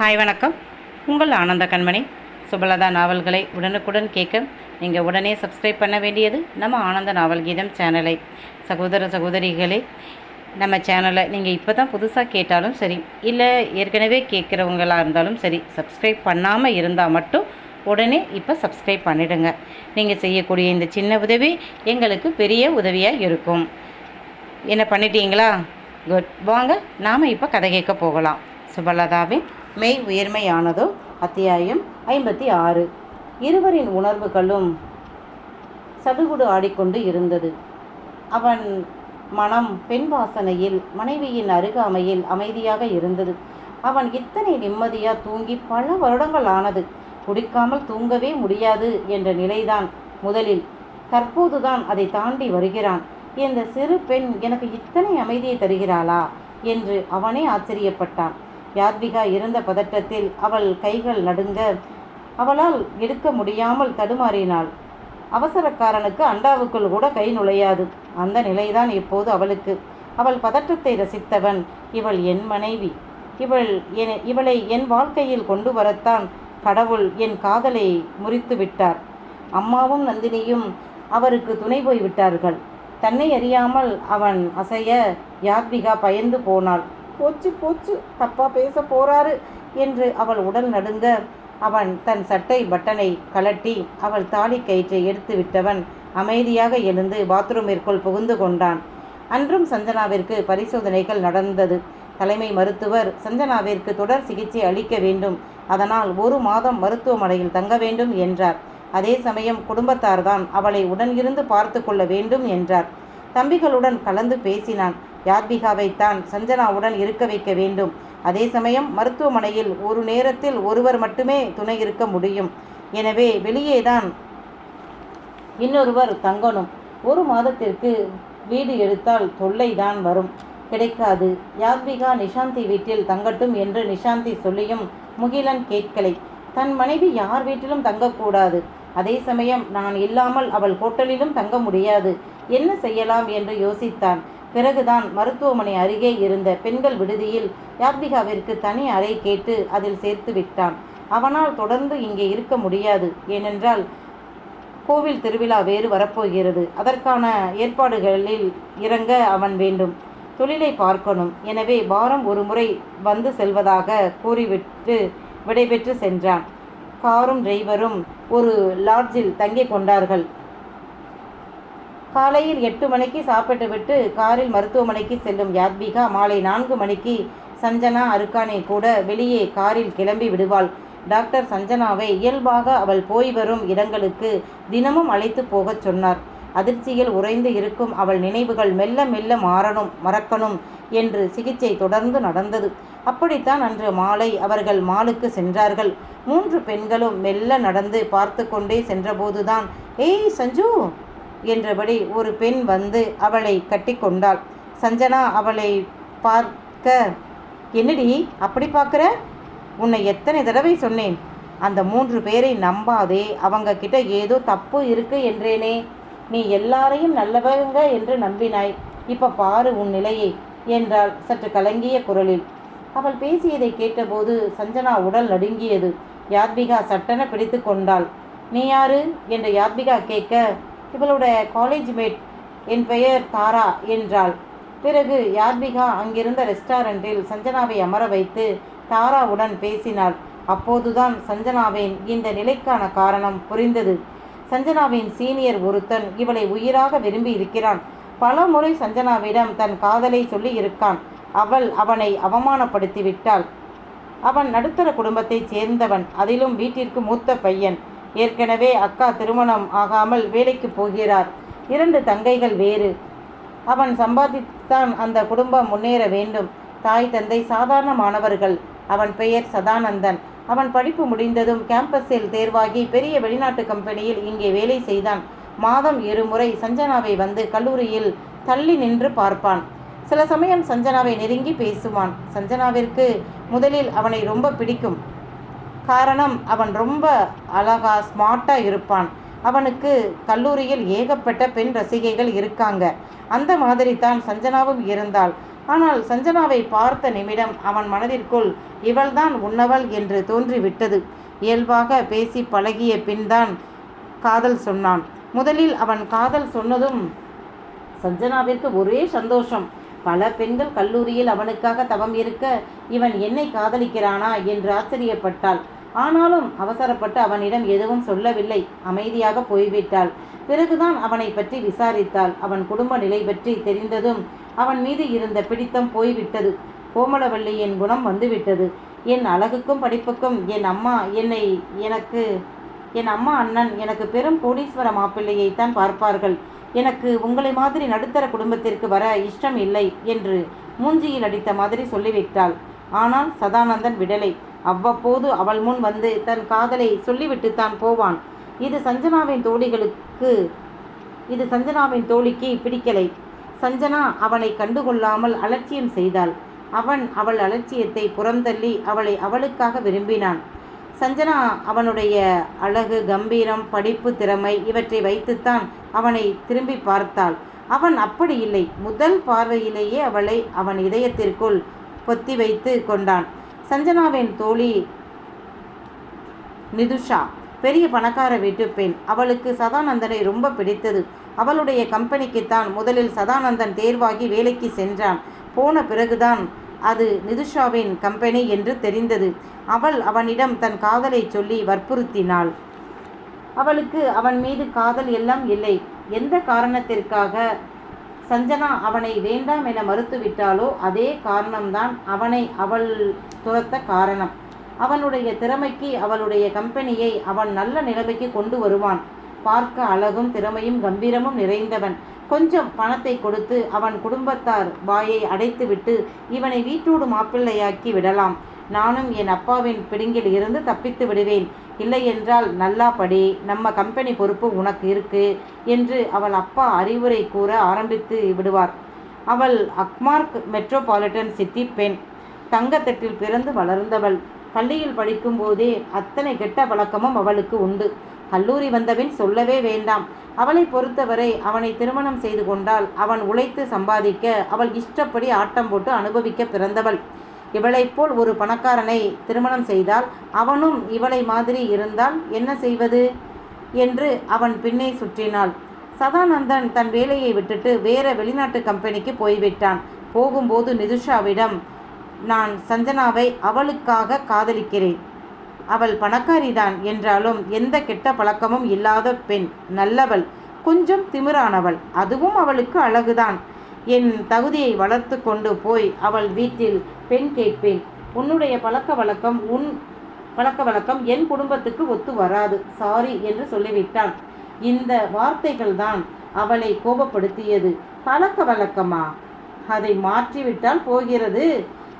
Hi வணக்கம். உங்கள் ஆனந்த கண்மணி. சுபலதா நாவல்களை உடனுக்குடன் கேட்க நீங்கள் உடனே சப்ஸ்கிரைப் பண்ண வேண்டியது நம்ம ஆனந்த நாவல் கீதம் சேனலை. சகோதர சகோதரிகளே நம்ம சேனலை நீங்கள் இப்போ தான் புதுசாக கேட்டாலும் சரி இல்லை ஏற்கனவே கேட்குறவங்களாக இருந்தாலும் சரி சப்ஸ்கிரைப் பண்ணாமல் இருந்தால் மட்டும் உடனே இப்போ சப்ஸ்கிரைப் பண்ணிடுங்க. நீங்கள் செய்யக்கூடிய இந்த சின்ன உதவி எங்களுக்கு பெரிய உதவியாக இருக்கும். என்ன பண்ணிட்டீங்களா? குட். வாங்க நாம் இப்போ கதை கேட்க போகலாம். சுபலதாவின் மெய் உயர்மையானதோ அத்தியாயம் ஐம்பத்தி ஆறு. இருவரின் உணர்வுகளும் சடுகுடு ஆடிக்கொண்டு இருந்தது. அவன் மனம் பெண் வாசனையில் மனைவியின் அருகாமையில் அமைதியாக இருந்தது. அவன் இத்தனை நிம்மதியா தூங்கி பல வருடங்கள் ஆனது. குடிக்காமல் தூங்கவே முடியாது என்ற நிலைதான் முதலில். தற்போதுதான் அதை தாண்டி வருகிறான். இந்த சிறு பெண் எனக்கு இத்தனை அமைதியை தருகிறாளா? என்று அவனே ஆச்சரியப்பட்டான். யாத்விகா இருந்த பதட்டத்தில் அவள் கைகள் நடுங்க அவளால் எடுக்க முடியாமல் தடுமாறினாள். அவசரக்காரனுக்கு அண்டாவுக்குள் கூட கை நுழையாது. அந்த நிலைதான் இப்போது அவளுக்கு. அவள் பதற்றத்தை ரசித்தவன் இவள் என் மனைவி. இவள் என இவளை என் வாழ்க்கையில் கொண்டு வரத்தான் கடவுள் என் காதலை முறித்து விட்டார். அம்மாவும் நந்தினியும் அவருக்கு துணை போய் விட்டார்கள் தன்னை அறியாமல் அவன் அசைய யாத்விகா பயந்து போனாள். போச்சு போச்சு தப்பா பேச போறாரு என்று அவள் உடல் நடுங்க. அவன் தன் சட்டை பட்டனை கலட்டி அவள் தாலி கயிற்றை எடுத்து விட்டவன் அமைதியாக எழுந்து பாத்ரூமிற்குள் புகுந்து கொண்டான். அன்றும் சஞ்சனாவிற்கு பரிசோதனைகள் நடந்தது. தலைமை மருத்துவர் சஞ்சனாவிற்கு தொடர் சிகிச்சை அளிக்க வேண்டும். அதனால் ஒரு மாதம் மருத்துவமனையில் தங்க வேண்டும் என்றார். அதே சமயம் குடும்பத்தார்தான் அவளை உடன் இருந்து பார்த்து கொள்ள வேண்டும் என்றார். தம்பிகளுடன் கலந்து பேசினான். யாத்விகாவைத்தான் சஞ்சனாவுடன் இருக்க வைக்க வேண்டும். அதே சமயம் மருத்துவமனையில் ஒரு நேரத்தில் ஒருவர் மட்டுமே துணை இருக்க முடியும். எனவே வெளியேதான் இன்னொருவர் தங்கணும். ஒரு மாதத்திற்கு வீடு எடுத்தால் தொல்லைதான் வரும். கிடைக்காது. யாத்விகா நிஷாந்தி வீட்டில் தங்கட்டும் என்று நிஷாந்தி சொல்லியும் முகிலன் கேட்கலை. தன் மனைவி யார் வீட்டிலும் தங்கக்கூடாது. அதே சமயம் நான் இல்லாமல் அவள் ஹோட்டலிலும் தங்க முடியாது. என்ன செய்யலாம் என்று யோசித்தான். பிறகுதான் மருத்துவமனை அருகே இருந்த பெண்கள் விடுதியில் யாப்திகாவிற்கு தனி அறை கேட்டு அதில் சேர்த்து விட்டான். அவனால் தொடர்ந்து இங்கே இருக்க முடியாது. ஏனென்றால் கோவில் திருவிழா வேறு வரப்போகிறது. அதற்கான ஏற்பாடுகளில் இறங்க அவன் வேண்டும். தொழிலை பார்க்கணும். எனவே வாரம் ஒரு முறை வந்து செல்வதாக கூறிவிட்டு விடைபெற்று சென்றான். காரும் டிரைவரும் ஒரு லாட்ஜில் தங்கிக் கொண்டார்கள். காலையில் எட்டு மணிக்கு சாப்பிட்டுவிட்டு காரில் மருத்துவமனைக்கு செல்லும் யாத்விகா மாலை நான்கு மணிக்கு சஞ்சனா அருக்கானே கூட வெளியே காரில் கிளம்பி விடுவாள். டாக்டர் சஞ்சனாவை இயல்பாக அவள் போய் வரும் இடங்களுக்கு தினமும் அழைத்து போகச் சொன்னார். அதிர்ச்சியில் உறைந்து இருக்கும் அவள் நினைவுகள் மெல்ல மெல்ல மாறணும் மறக்கணும் என்று சிகிச்சை தொடர்ந்து நடந்தது. அப்படித்தான் அன்று மாலை அவர்கள் மாலுக்கு சென்றார்கள். மூன்று பெண்களும் மெல்ல நடந்து பார்த்து கொண்டே சென்றபோதுதான் ஏய் சஞ்சு! என்றபடி ஒரு பெண் வந்து அவளை கட்டிக்கொண்டாள் சஞ்சனா அவளை பார்க்க என்னடி அப்படி பார்க்குற? உன்னை எத்தனை தடவை சொன்னேன்? அந்த மூன்று பேரை நம்பாதே அவங்க கிட்ட ஏதோ தப்பு இருக்கு என்றேனே. நீ எல்லாரையும் நல்லவங்க என்று நம்பினாய். இப்போ பாரு உன் நிலையை என்றாள் சற்று கலங்கிய குரலில். அவள் பேசியதை கேட்டபோது சஞ்சனா உடல் நடுங்கியது. யாத்விகா சட்டென பிடித்து கொண்டாள். நீ யாரு? என்று யாத்விகா கேட்க இவளோட காலேஜ் மேட் என் பெயர் தாரா என்றாள். பிறகு யாத்விகா அங்கிருந்த ரெஸ்டாரண்டில் சஞ்சனாவை அமர வைத்து தாராவுடன் பேசினாள். அப்போதுதான் சஞ்சனாவின் இந்த நிலைக்கான காரணம் புரிந்தது. சஞ்சனாவின் சீனியர் ஒருத்தன் இவளை உயிராக விரும்பி இருக்கிறான். பல முறை சஞ்சனாவிடம் தன் காதலை சொல்லி இருக்கான். அவள் அவனை அவமானப்படுத்தி விட்டாள். அவன் நடுத்தர குடும்பத்தைச் சேர்ந்தவன். அதிலும் வீட்டிற்கு மூத்த பையன். ஏற்கனவே அக்கா திருமணம் ஆகாமல் வேலைக்கு போகிறார். இரண்டு தங்கைகள் வேறு. அவன் சம்பாதித்தான் அந்த குடும்பம் முன்னேற வேண்டும். தாய் தந்தை சாதாரண மாணவர்கள். அவன் பெயர் சதானந்தன். அவன் படிப்பு முடிந்ததும் கேம்பஸில் தேர்வாகி பெரிய வெளிநாட்டு கம்பெனியில் இங்கே வேலை செய்தான். மாதம் இருமுறை சஞ்சனாவை வந்து கல்லூரியில் தள்ளி நின்று பார்ப்பான். சில சமயம் சஞ்சனாவை நெருங்கி பேசுவான். சஞ்சனாவிற்கு முதலில் அவனை ரொம்ப பிடிக்கும். காரணம் அவன் ரொம்ப அழகா ஸ்மார்ட்டாக இருப்பான். அவனுக்கு கல்லூரியில் ஏகப்பட்ட பெண் ரசிகைகள் இருக்காங்க. அந்த மாதிரி தான் சஞ்சனாவும் இருந்தாள். ஆனால் சஞ்சனாவை பார்த்த நிமிடம் அவன் மனதிற்குள் இவள்தான் உன்னவள் என்று தோன்றிவிட்டது. இயல்பாக பேசி பழகிய பின்தான் காதல் சொன்னான். முதலில் அவன் காதல் சொன்னதும் சஞ்சனாவிற்கு ஒரே சந்தோஷம். பல பெண்கள் கல்லூரியில் அவனுக்காக தவம் இருக்க இவன் என்னை காதலிக்கிறானா? என்று ஆச்சரியப்பட்டாள். ஆனாலும் அவசரப்பட்டு அவனிடம் எதுவும் சொல்லவில்லை. அமைதியாக போய்விட்டாள். பிறகுதான் அவனை பற்றி விசாரித்தாள். அவன் குடும்ப நிலை பற்றி தெரிந்ததும் அவன் மீது இருந்த பிடித்தம் போய்விட்டது. கோமலவல்லியின் குணம் வந்துவிட்டது. என் அழகுக்கும் படிப்புக்கும் என் அம்மா என்னை எனக்கு என் அம்மா அண்ணன் எனக்கு பெரும் கோடீஸ்வர மாப்பிள்ளையைத்தான் பார்ப்பார்கள். எனக்கு உங்களை மாதிரி நடுத்தர குடும்பத்திற்கு வர இஷ்டம் இல்லை என்று மூஞ்சியில் அடித்த மாதிரி சொல்லிவிட்டாள். ஆனால் சதானந்தன் விடலை. அவ்வப்போது அவள் முன் வந்து தன் காதலை சொல்லிவிட்டுத்தான் போவான். இது சஞ்சனாவின் தோழிகளுக்கு இது சஞ்சனாவின் தோழிக்கு பிடிக்கலை. சஞ்சனா அவனை கண்டுகொள்ளாமல் அலட்சியம் செய்தாள். அவன் அவள் அலட்சியத்தை புறந்தள்ளி அவளை அவளுக்காக விரும்பினான். சஞ்சனா அவனுடைய அழகு கம்பீரம் படிப்பு திறமை இவற்றை வைத்துத்தான் அவனை திரும்பி பார்த்தாள். அவன் அப்படி இல்லை. முதல் பார்வையிலேயே அவளை அவன் இதயத்திற்குள் பொத்தி வைத்து கொண்டான். சஞ்சனாவின் தோழி நிதுஷா பெரிய பணக்கார வீட்டு பெண். அவளுக்கு சதானந்தனை ரொம்ப பிடித்தது. அவளுடைய கம்பெனிக்குத்தான் முதலில் சதானந்தன் தேர்வாகி வேலைக்கு சென்றான். போன பிறகுதான் அது நிதுஷாவின் கம்பெனி என்று தெரிந்தது. அவள் அவனிடம் தன் காதலை சொல்லி வற்புறுத்தினாள். அவளுக்கு அவன் மீது காதல் எல்லாம் இல்லை. எந்த காரணத்திற்காக சஞ்சனா அவனை வேண்டாம் என மறுத்துவிட்டாலோ அதே காரணம்தான் அவனை அவள் துரத்த காரணம். அவனுடைய திறமைக்கு அவளுடைய கம்பெனியை அவன் நல்ல நிலைமைக்கு கொண்டு வருவான். பார்க்க அழகும் திறமையும் கம்பீரமும் நிறைந்தவன். கொஞ்சம் பணத்தை கொடுத்து அவன் குடும்பத்தார் வாயை அடைத்துவிட்டு இவனை வீட்டோடு மாப்பிள்ளையாக்கி விடலாம். நானும் என் அப்பாவின் பிடுங்கில் இருந்து தப்பித்து விடுவேன். இல்லை என்றால் நல்லா படி நம்ம கம்பெனி பொறுப்பு உனக்கு இருக்கு என்று அவள் அப்பா அறிவுரை கூற ஆரம்பித்து விடுவார். அவள் அக்மார்க் மெட்ரோபாலிட்டன் சிட்டி பெண். தங்கத்தட்டில் பிறந்து வளர்ந்தவள். பள்ளியில் படிக்கும்போதே அத்தனை கெட்ட பழக்கமும் அவளுக்கு உண்டு. கல்லூரி வந்தபின் சொல்லவே வேண்டாம். அவளை பொறுத்தவரை அவனை திருமணம் செய்து கொண்டால் அவன் உழைத்து சம்பாதிக்க அவள் இஷ்டப்படி ஆட்டம் போட்டு அனுபவிக்க பிறந்தவள். இவளைப் போல் ஒரு பணக்காரனை திருமணம் செய்தால் அவனும் இவளை மாதிரி இருந்தால் என்ன செய்வது? என்று அவன் பின்னே சுற்றினாள். சதானந்தன் தன் வேலையை விட்டுட்டு வேற வெளிநாட்டு கம்பெனிக்கு போய்விட்டான். போகும்போது நிதுஷாவிடம் நான் சஞ்சனாவை அவளுக்காக காதலிக்கிறேன். அவள் பணக்காரிதான் என்றாலும் எந்த கெட்ட பழக்கமும் இல்லாத பெண் நல்லவள் கொஞ்சம் திமிரானவள். அதுவும் அவளுக்கு அழகுதான். என் தகுதியை வளர்த்து கொண்டு போய் அவள் வீட்டில் பெண் கேட்பேன். உன்னுடைய பழக்க வழக்கம் உன் பழக்க வழக்கம் என் குடும்பத்துக்கு ஒத்து வராது. சாரி என்று சொல்லிவிட்டான் இந்த வார்த்தைகள் தான் அவளை கோபப்படுத்தியது. பழக்க வழக்கமா? அதை மாற்றிவிட்டால் போகிறது.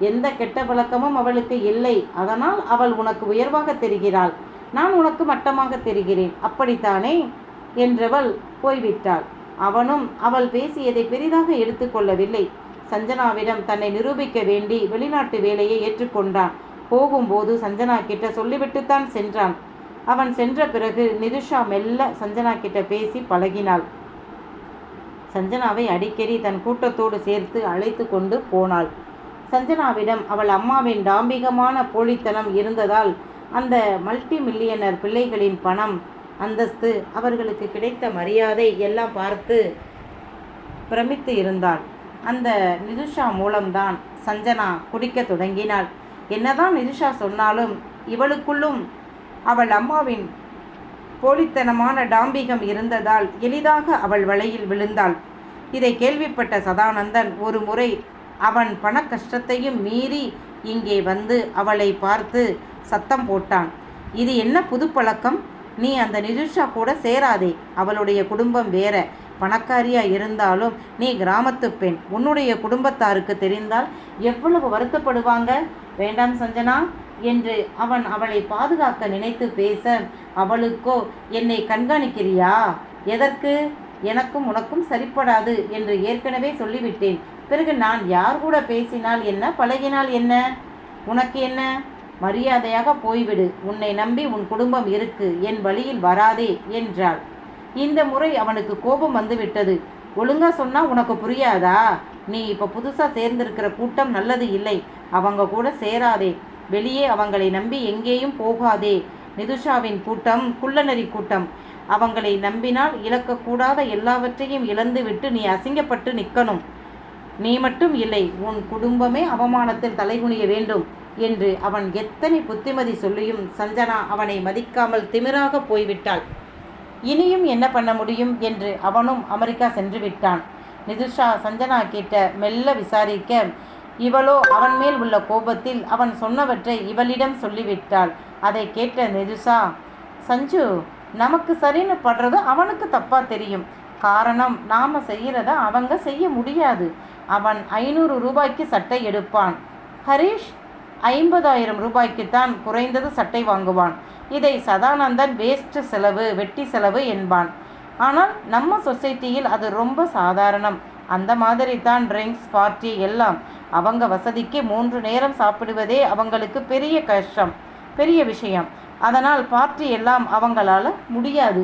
எந்த கெட்ட பழக்கமும் அவளுக்கு இல்லை. அதனால் அவள் உனக்கு உயர்வாக தெரிகிறாள். நான் உனக்கு மட்டமாக தெரிகிறேன். அப்படித்தானே? என்றவள் போய்விட்டாள். அவனும் அவள் பேசியதை பெரிதாக எடுத்துக்கொள்ளவில்லை. சஞ்சனாவிடம் தன்னை நிரூபிக்க வேண்டி வெளிநாட்டு வேலையை ஏற்றுக்கொண்டான். போகும்போது சஞ்சனா கிட்ட சொல்லிவிட்டுத்தான் சென்றான். அவன் சென்ற பிறகு நிதுஷா மெல்ல சஞ்சனா கிட்ட பேசி பழகினாள். சஞ்சனாவை அடிக்கடி தன் கூட்டத்தோடு சேர்த்து அழைத்து கொண்டு போனாள். சஞ்சனாவிடம் அவள் அம்மாவின் டாம்பிகமான போலித்தனம் இருந்ததால் அந்த மல்டி மில்லியனர் பிள்ளைகளின் பணம் அந்தஸ்து அவர்களுக்கு கிடைத்த மரியாதை எல்லாம் பார்த்து பிரமித்து இருந்தாள். அந்த நிதுஷா மூலம்தான் சஞ்சனா குடிக்க தொடங்கினாள். என்னதான் நிதுஷா சொன்னாலும் இவளுக்குள்ளும் அவள் அம்மாவின் போலித்தனமான டாம்பிகம் இருந்ததால் எளிதாக அவள் வலையில் விழுந்தாள். இதை கேள்விப்பட்ட சதானந்தன் ஒரு முறை அவன் பண கஷ்டத்தையும் மீறி இங்கே வந்து அவளை பார்த்து சத்தம் போட்டான். இது என்ன புது பழக்கம் நீ அந்த நிருஷா கூட சேராதே. அவளுடைய குடும்பம் வேற. பணக்காரியா இருந்தாலும் நீ கிராமத்து பெண். உன்னுடைய குடும்பத்தாருக்கு தெரிந்தால் எவ்வளவு வருத்தப்படுவாங்க? வேண்டாம் சஞ்சனா என்று அவன் அவளை பாதுகாக்க நினைத்து பேச அவளுக்கோ என்னை கண்காணிக்கிறியா? எதற்கு? எனக்கும் உனக்கும் சரிப்படாது என்று ஏற்கனவே சொல்லிவிட்டேன். பிறகு நான் யார் கூட பேசினால் என்ன? பழகினால் என்ன? உனக்கு என்ன? மரியாதையாக போய்விடு. உன்னை நம்பி உன் குடும்பம் இருக்கு. என் வழியில் வராதே என்றாள். இந்த முறை அவனுக்கு கோபம் வந்துவிட்டது. ஒழுங்கா சொன்னா உனக்கு புரியாதா? நீ இப்போ புதுசாக சேர்ந்திருக்கிற கூட்டம் நல்லது இல்லை. அவங்க கூட சேராதே. வெளியே அவங்களை நம்பி எங்கேயும் போகாதே. நிதுஷாவின் கூட்டம் குள்ளநரி கூட்டம். அவங்களை நம்பினால் இழக்கக்கூடாத எல்லாவற்றையும் இழந்துவிட்டு நீ அசிங்கப்பட்டு நிற்கணும் நீ மட்டும் இல்லை உன் குடும்பமே அவமானத்தில் தலைகுனிய வேண்டும் என்று அவன் எத்தனை புத்திமதி சொல்லியும் சஞ்சனா அவனை மதிக்காமல் திமிராக போய்விட்டாள். இனியும் என்ன பண்ண முடியும் என்று அவனும் அமெரிக்கா சென்று விட்டான் நிதுஷா சஞ்சனா கிட்ட மெல்ல விசாரிக்க இவளோ அவன் மேல் உள்ள கோபத்தில் அவன் சொன்னவற்றை இவளிடம் சொல்லிவிட்டாள். அதை கேட்ட நிதுஷா சஞ்சு நமக்கு சரின்னு படுறது அவனுக்கு தப்பா தெரியும். காரணம் நாம செய்கிறத அவங்க செய்ய முடியாது. அவன் ஐநூறு ரூபாய்க்கு சட்டை எடுப்பான். ஹரிஷ் ஐம்பதாயிரம் ரூபாய்க்குத்தான் குறைந்தது சட்டை வாங்குவான். இதை சதானந்தன் வேஸ்ட் செலவு வெட்டி செலவு என்பான். ஆனால் நம்ம சொசைட்டியில் அது ரொம்ப சாதாரணம். அந்த மாதிரி தான் ட்ரிங்க்ஸ் பார்ட்டி எல்லாம். அவங்க வசதிக்கு மூன்று நேரம் சாப்பிடுவதே அவங்களுக்கு பெரிய கஷ்டம் பெரிய விஷயம். அதனால் பார்ட்டி எல்லாம் அவங்களால முடியாது.